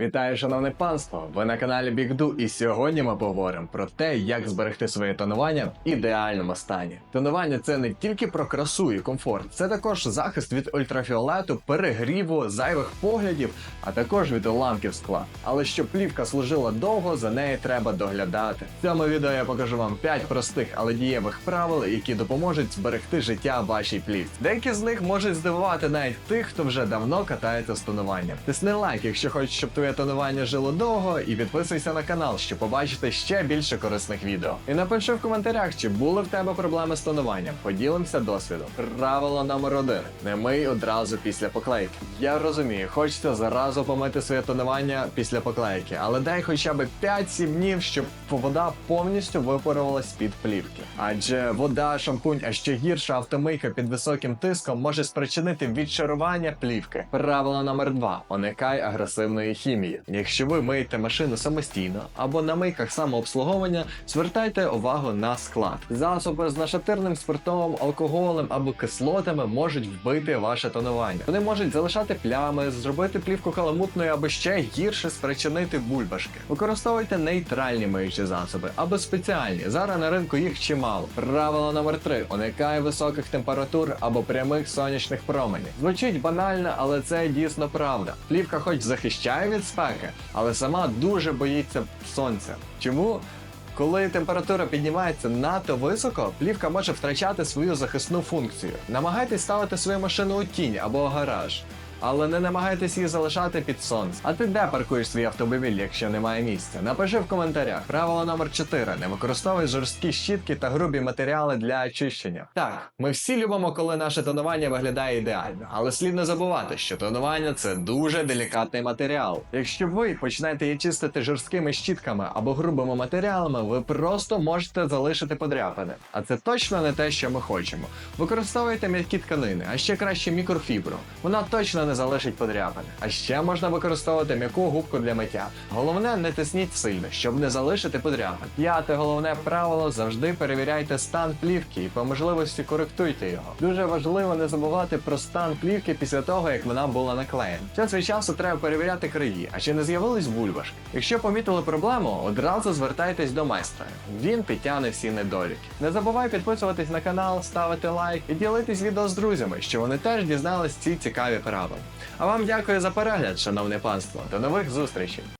Вітаю, шановне панство! Ви на каналі Бігду, і сьогодні ми поговоримо про те, як зберегти своє тонування в ідеальному стані. Тонування це не тільки про красу і комфорт, це також захист від ультрафіолету, перегріву, зайвих поглядів, а також від уламків скла. Але щоб плівка служила довго, за нею треба доглядати. В цьому відео я покажу вам 5 простих, але дієвих правил, які допоможуть зберегти життя вашій плівці. Деякі з них можуть здивувати навіть тих, хто вже давно катається з тонуванням. Тисни лайк, якщо хочеш, щоб твоє тонування жило довго, і підписуйся на канал, щоб побачити ще більше корисних відео. І напиши в коментарях, чи були в тебе проблеми з тонуванням. Поділимося досвідом. Правило номер один: не мий одразу після поклейки. Я розумію, хочеться заразу помити своє тонування після поклейки, але дай хоча б 5-7 днів, щоб вода повністю випарувалась під плівки. Адже вода, шампунь, а ще гірша автомийка під високим тиском може спричинити відшарування плівки. Правило номер два: уникай агресивної хімії. Якщо ви миєте машину самостійно або на мийках самообслуговування, звертайте увагу на склад. Засоби з нашатирним спиртом, алкоголем або кислотами можуть вбити ваше тонування. Вони можуть залишати плями, зробити плівку каламутною або ще гірше спричинити бульбашки. Використовуйте нейтральні миючі засоби або спеціальні. Зараз на ринку їх чимало. Правило номер 3 уникай високих температур або прямих сонячних променів. Звучить банально, але це дійсно правда. Плівка хоч захищає від спеки, але сама дуже боїться сонця. Чому? Коли температура піднімається надто високо, плівка може втрачати свою захисну функцію. Намагайтесь ставити свою машину у тінь або гараж. Але не намагайтесь її залишати під сонцем. А ти де паркуєш свій автомобіль, якщо немає місця? Напиши в коментарях. Правило номер 4. Не використовуй жорсткі щітки та грубі матеріали для очищення. Так, ми всі любимо, коли наше тонування виглядає ідеально, але слід не забувати, що тонування це дуже делікатний матеріал. Якщо ви почнете її чистити жорсткими щітками або грубими матеріалами, ви просто можете залишити подряпини. А це точно не те, що ми хочемо. Використовуйте м'які тканини, а ще краще мікрофібру. Вона точно не залишить подряпини. А ще можна використовувати м'яку губку для миття. Головне, не тисніть сильно, щоб не залишити подряпин. П'яте головне правило завжди перевіряйте стан плівки і по можливості коректуйте його. Дуже важливо не забувати про стан плівки після того, як вона була наклеєна. Час від часу треба перевіряти краї, а чи не з'явились бульбашки. Якщо помітили проблему, одразу звертайтесь до майстра. Він підтягне всі недоліки. Не забувай підписуватись на канал, ставити лайк і ділитись відео з друзями, щоб вони теж дізнались ці цікаві правила. А вам дякую за перегляд, шановне панство. До нових зустрічей!